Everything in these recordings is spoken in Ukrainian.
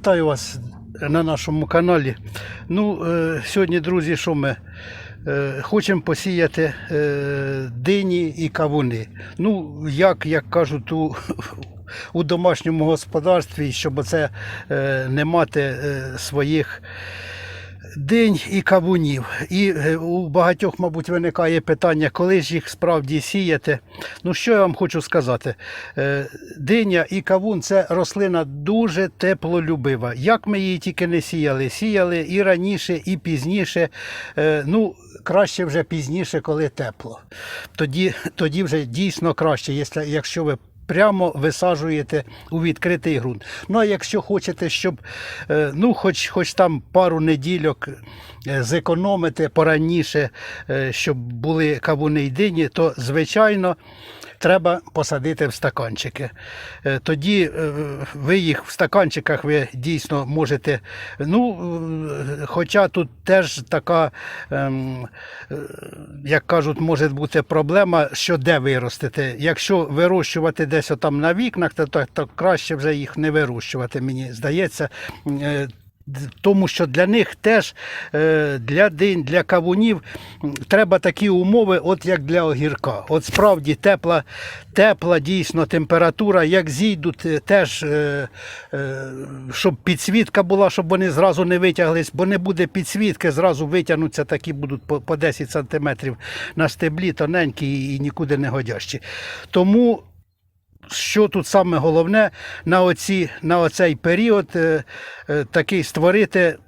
Вітаю вас на нашому каналі. Ну, е, сьогодні, друзі, що ми е, хочемо посіяти е, дині і кавуни. Ну, як, як кажуть, у, у домашньому господарстві, щоб це не мати своїх динь і кавунів. І е, у багатьох, мабуть, виникає питання, коли ж їх справді сіяти. Ну, що я вам хочу сказати? Е, Диня і кавун це рослина дуже теплолюбива. Як ми її тільки не сіяли, сіяли і раніше, і пізніше. Е, Ну, краще вже пізніше, коли тепло. Тоді, тоді вже дійсно краще, якщо ви прямо висаджуєте у відкритий ґрунт. Ну а якщо хочете, щоб е, ну, хоч, хоч там пару недільок е, зекономити пораніше, е, щоб були кавуни й дині, то звичайно. Треба посадити в стаканчики. Е, Тоді е, ви їх в стаканчиках ви дійсно можете. Ну, е, хоча тут теж така, ем, як кажуть, може бути проблема, що де виростити. Якщо вирощувати десь отам на вікнах, то, то, то краще вже їх не вирощувати, мені здається. Тому що для них теж е, для динь, для кавунів треба такі умови, от як для огірка. От справді тепла, тепла дійсно температура, як зійдуть, е, теж е, щоб підсвітка була, щоб вони зразу не витяглись, бо не буде підсвітки, зразу витягнуться, такі будуть по, по 10 сантиметрів на стеблі, тоненькі і нікуди не годящі. Тому що тут саме головне на, оці, на оцей період е, е, такий створити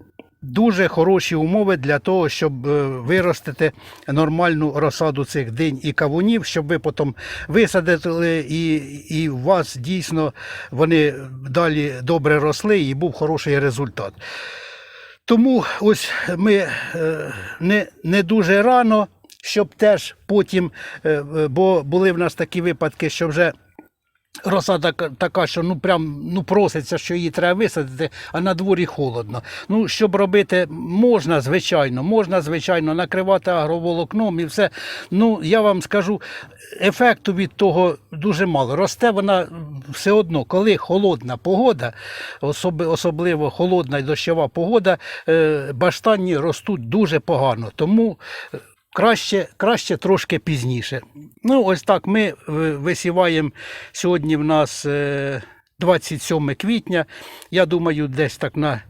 дуже хороші умови для того, щоб е, виростити нормальну розсаду цих динь і кавунів, щоб ви потім висадили і, і у вас дійсно вони далі добре росли і був хороший результат. Тому ось ми не, не дуже рано, щоб теж потім, бо були в нас такі випадки, що вже ка- така, що ну прям ну проситься, що її треба висадити, а на дворі холодно. Ну, щоб робити, можна, звичайно, можна, звичайно, накривати агроволокном і все. Ну, я вам скажу, ефекту від того дуже мало. Росте вона все одно, коли холодна погода, особливо холодна і дощова погода, е, баштанні ростуть дуже погано. Тому краще, краще трошки пізніше. Ну, ось так ми е, висіваємо сьогодні в нас е, 27 квітня. Я думаю, десь так на,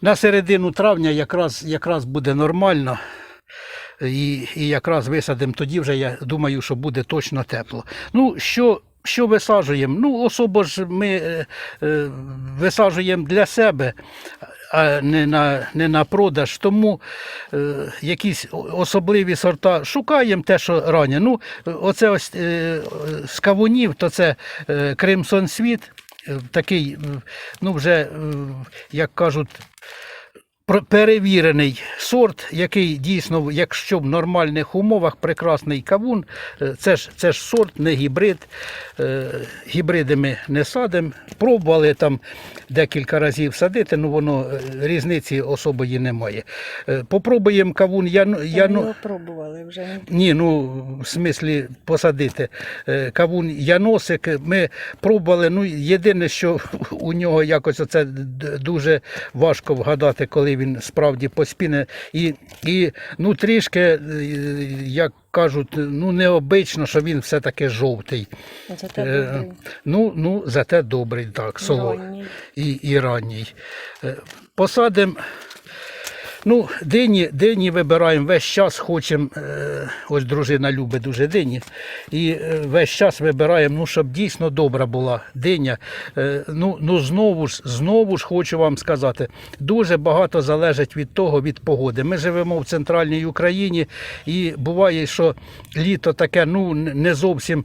на середину травня якраз, якраз буде нормально. І, і якраз висадимо тоді вже, я думаю, що буде точно тепло. Ну, що, що висаджуємо? Ну, особо ж ми е, е, висаджуємо для себе, а не на, не на продаж. Тому е, якісь особливі сорта шукаємо те, що рані. Ну, оце ось е, з кавунів, то це е, Кримсон Світ, е, такий, е, ну вже, е, як кажуть, перевірений сорт, який дійсно, якщо в нормальних умовах, прекрасний кавун, е, це ж, це ж сорт, не гібрид. Е, Гібриди ми не садимо. Пробували там декілька разів садити, ну воно е, різниці особої немає. Попробуємо кавун яно, Ми яно, його пробували вже. ні, ну в смислі посадити. Кавун Яносик. Ми пробували. Ну, єдине, що у нього якось оце дуже важко вгадати, коли він справді поспіне. І, і ну, трішки, е, як кажуть, ну необично, що він все-таки жовтий. Зате Е. Ну, ну, зате добрий, так, соло і, і ранній. Е, Посадимо. Ну, дині, дині вибираємо весь час, хочемо, е, ось дружина любить дуже дині, і е, весь час вибираємо, ну, щоб дійсно добра була диня. Е, ну, ну знову ж, знову ж хочу вам сказати, дуже багато залежить від того, від погоди. Ми живемо в центральній Україні, і буває, що літо таке, ну, не зовсім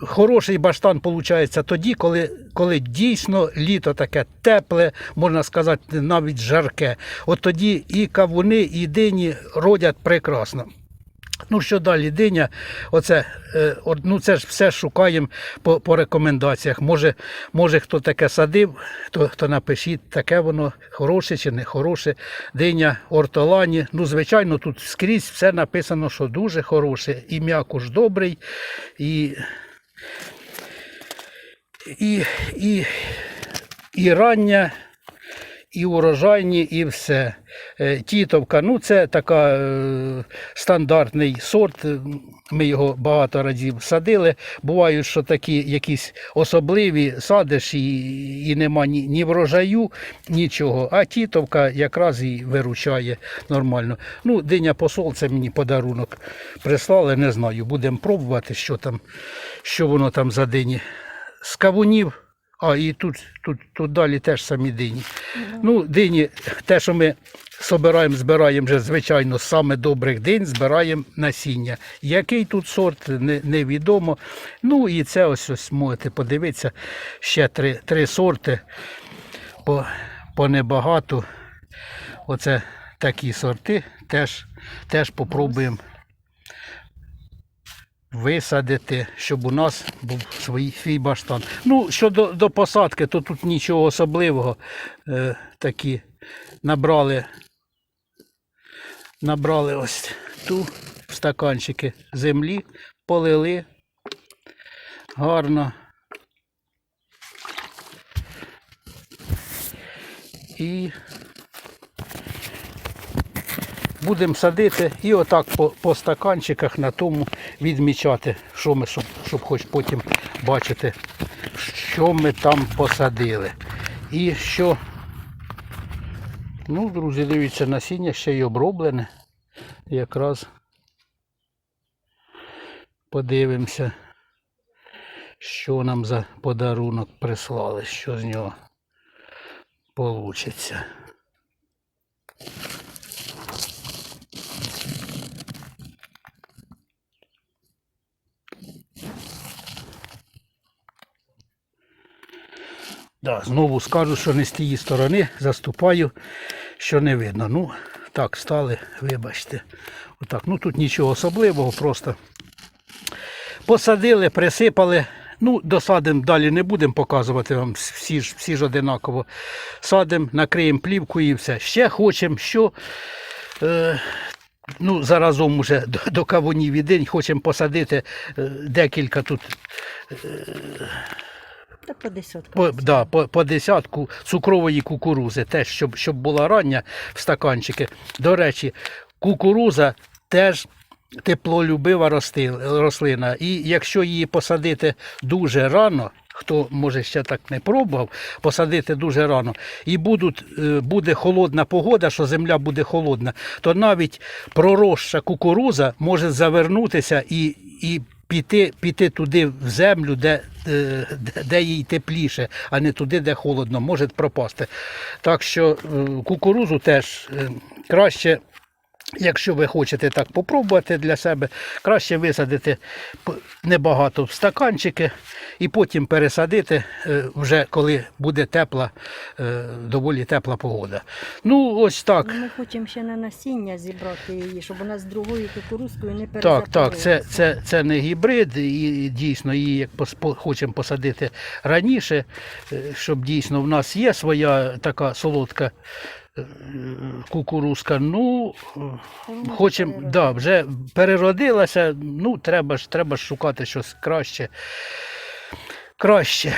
хороший баштан виходить тоді, коли, коли дійсно літо таке тепле, можна сказати, навіть жарке. От тоді і кавуни, і дині родять прекрасно. Ну, що далі, диня, оце, е, ну, це ж все шукаємо по, по рекомендаціях. Може, може, хто таке садив, то, то напишіть, таке воно хороше чи не хороше. Диня ортолані. Ну, звичайно, тут скрізь все написано, що дуже хороше. І м'якуш добрий, і, і, і і рання, і урожайні, і все. Е, Тітовка, ну це така е, стандартний сорт. Ми його багато разів садили. Бувають, що такі якісь особливі садиш і, і нема ні, ні врожаю, нічого. А тітовка якраз і виручає нормально. Ну, диня посол, це мені подарунок прислали, не знаю. Будемо пробувати, що там, що воно там за дині. З кавунів. А, і тут, тут, тут далі теж самі дині. Ну, дині, те, що ми собираємо, збираємо вже, звичайно, саме добрих динь, збираємо насіння. Який тут сорт, не, невідомо. Ну і це ось ось можете подивитися. Ще три, три сорти по, по небагато. Оце такі сорти. Теж, теж попробуємо висадити, щоб у нас був свій, свій баштан. Ну, щодо до посадки, то тут нічого особливого. Е, такі набрали, набрали ось ту в стаканчики землі, полили гарно. І будемо садити і отак по, по стаканчиках на тому відмічати, що ми, щоб, щоб хоч потім бачити, що ми там посадили. І що, ну, друзі, дивіться, насіння ще й оброблене. Якраз подивимося, що нам за подарунок прислали, що з нього получиться. Да, знову скажу, що не з тієї сторони заступаю, що не видно. Ну, так, стали, вибачте. Отак. Ну тут нічого особливого, просто посадили, присипали. Ну, досадимо далі не будемо показувати вам всі ж, всі ж одинаково. Садимо, накриємо плівкою і все. Ще хочемо, що е, ну, заразом уже до, до кавунів і день хочемо посадити е, декілька тут Та по десятку. по, да, по, по десятку цукрової кукурузи, теж, щоб, щоб була рання в стаканчики. До речі, кукуруза теж теплолюбива рослина. І якщо її посадити дуже рано, хто може ще так не пробував, посадити дуже рано, і будуть, е, буде холодна погода, що земля буде холодна, то навіть проросша кукуруза може завернутися і, і піти, піти туди в землю, де, е, де, де їй тепліше, а не туди, де холодно, може пропасти. Так що е, кукурузу теж е, краще. Якщо ви хочете так попробувати для себе, краще висадити небагато в стаканчики і потім пересадити е, вже коли буде тепла, е, доволі тепла погода. Ну, ось так. Ми хочемо ще на насіння зібрати її, щоб вона з другою кукурузкою не Так, так, це, це, це не гібрид, і дійсно її як хочемо посадити раніше, е, щоб дійсно в нас є своя така солодка кукурузка. Ну, хочемо, да, вже переродилася, ну, треба ж, треба ж шукати щось краще. Краще.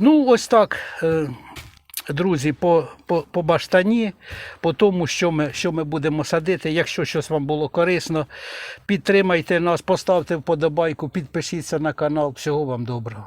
Ну, ось так. е, Друзі, по, по, по баштані, по тому, що ми, що ми будемо садити. Якщо щось вам було корисно, підтримайте нас, поставте вподобайку, підпишіться на канал. Всього вам доброго.